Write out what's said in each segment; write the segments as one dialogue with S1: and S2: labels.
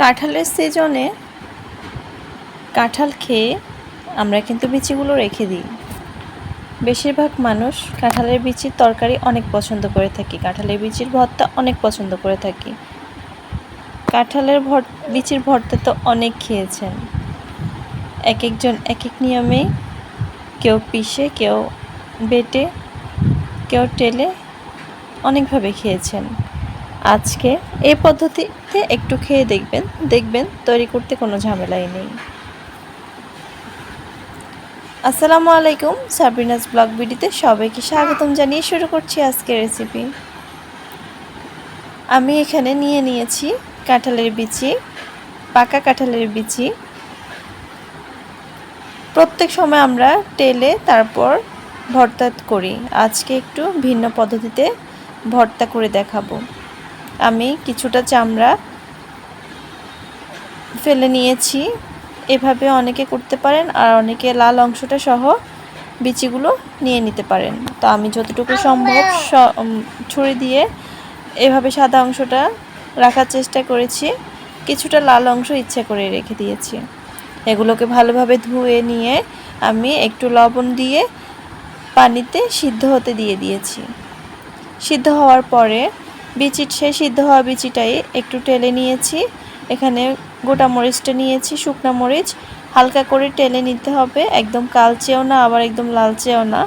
S1: কাঁঠালের সিজনে কাঁঠাল খেয়ে আমরা কিন্তু বিচিগুলো রেখে দিই। বেশিরভাগ মানুষ কাঁঠালের বিচির তরকারি অনেক পছন্দ করে থাকি। কাঁঠালের বিচির ভর্তা অনেক পছন্দ করে থাকি। কাঁঠালের ভর, বিচির ভর্তা তো অনেক খেয়েছেন। এক একজন এক এক নিয়মে কেউ পিষে, কেউ বেটে, কেউ টেলে অনেকভাবে খেয়েছেন। আজকে এই পদ্ধতিতে একটু খেয়ে দেখবেন দেখবেন তৈরি করতে কোনো ঝামেলাই নেই। আসসালামু আলাইকুম, সাবরিনাস ব্লগ ভিডিওতে সবাইকে স্বাগতম জানিয়ে শুরু করছি আজকের রেসিপি আমি এখানে নিয়ে নিয়েছি কাঁঠালের বিচি, পাকা কাঁঠালের বিচি। প্রত্যেক সময় আমরা টেলে তারপর ভর্তা করি। আজকে একটু ভিন্ন পদ্ধতিতে ভর্তা করে দেখাবো। আমি কিছুটা চামড়া ফেলে নিয়েছি। এভাবে অনেকে করতে পারেন আর অনেকে লাল অংশটা সহ বিচিগুলো নিয়ে নিতে পারেন। তো আমি যতটুকু সম্ভব ছুরি দিয়ে এভাবে সাদা অংশটা রাখার চেষ্টা করেছি। কিছুটা লাল অংশ ইচ্ছা করে রেখে দিয়েছি। এগুলোকে ভালোভাবে ধুয়ে নিয়ে আমি একটু লবণ দিয়ে পানিতে সিদ্ধ হতে দিয়ে দিয়েছি। সিদ্ধ হওয়ার পরে বিচি সেই সিদ্ধ হওয়া বিচিটাই একটু টেলে নিয়েছি। এখানে গোটা মরিচটা নিয়েছি, শুকনো মরিচ। হালকা করে টেলে নিতে হবে, একদম কালচেও না, আবার একদম লালচেও না।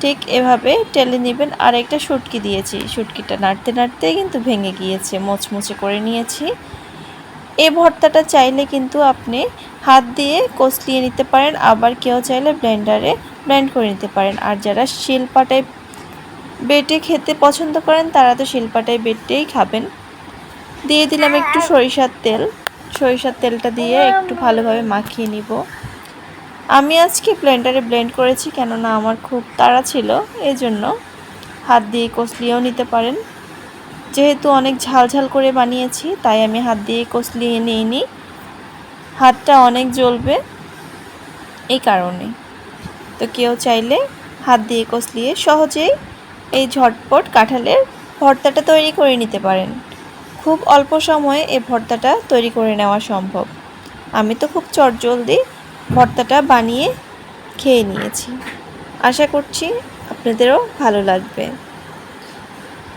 S1: ঠিক এভাবে টেলে নেবেন। আর একটা শুটকি দিয়েছি। শুটকিটা নাড়তে নাড়তে কিন্তু ভেঙে গিয়েছে। মোচমুচে করে নিয়েছি। এই ভর্তাটা চাইলে কিন্তু আপনি হাত দিয়ে কষলিয়ে নিতে পারেন, আবার কেউ চাইলে ব্লেন্ডারে ব্লেন্ড করে নিতে পারেন। আর যারা শিলপাটায় বেটে খেতে পছন্দ করেন, তারা তো শিলপাটায় বেটেই খাবেন। দিয়ে দিলাম একটু সরিষার তেল। সরিষার তেলটা দিয়ে একটু ভালোভাবে মাখিয়ে নিব। আমি আজকে ব্লেন্ডারে ব্লেন্ড করেছি, কেননা আমার খুব তাড়া ছিল এই জন্য হাত দিয়ে কষলিয়েও নিতে পারেন। যেহেতু অনেক ঝাল ঝাল করে বানিয়েছি, তাই আমি হাত দিয়ে কষলিয়ে নিয়ে নিই হাতটা অনেক জ্বলবে এই কারণে। তো কেউ চাইলে হাত দিয়ে কষলিয়ে সহজেই এই ঝটপট কাঁঠালের ভর্তাটা তৈরি করে নিতে পারেন। খুব অল্প সময়ে এই ভর্তাটা তৈরি করে নেওয়া সম্ভব। আমি তো খুব চটজলদি ভর্তাটা বানিয়ে খেয়ে নিয়েছি। আশা করছি আপনাদেরও ভালো লাগবে।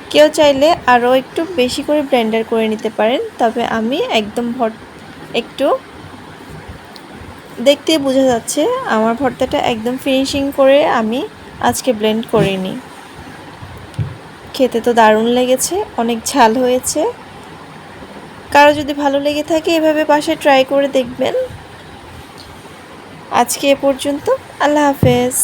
S1: কেউ চাইলে আরও একটু বেশি করে ব্লেন্ডার করে নিতে পারেন, তবে আমি একদম ভর একটু দেখতে বোঝা যাচ্ছে আমার ভর্তাটা একদম ফিনিশিং করে আমি আজকে ব্লেন্ড করিনি। খেতে তো দারুণ লেগেছে, অনেক ঝাল হয়েছে। কারও যদি ভালো লেগে থাকে এভাবে পাশে ট্রাই করে দেখবেন। আজকে এ পর্যন্ত, আল্লাহ হাফেজ।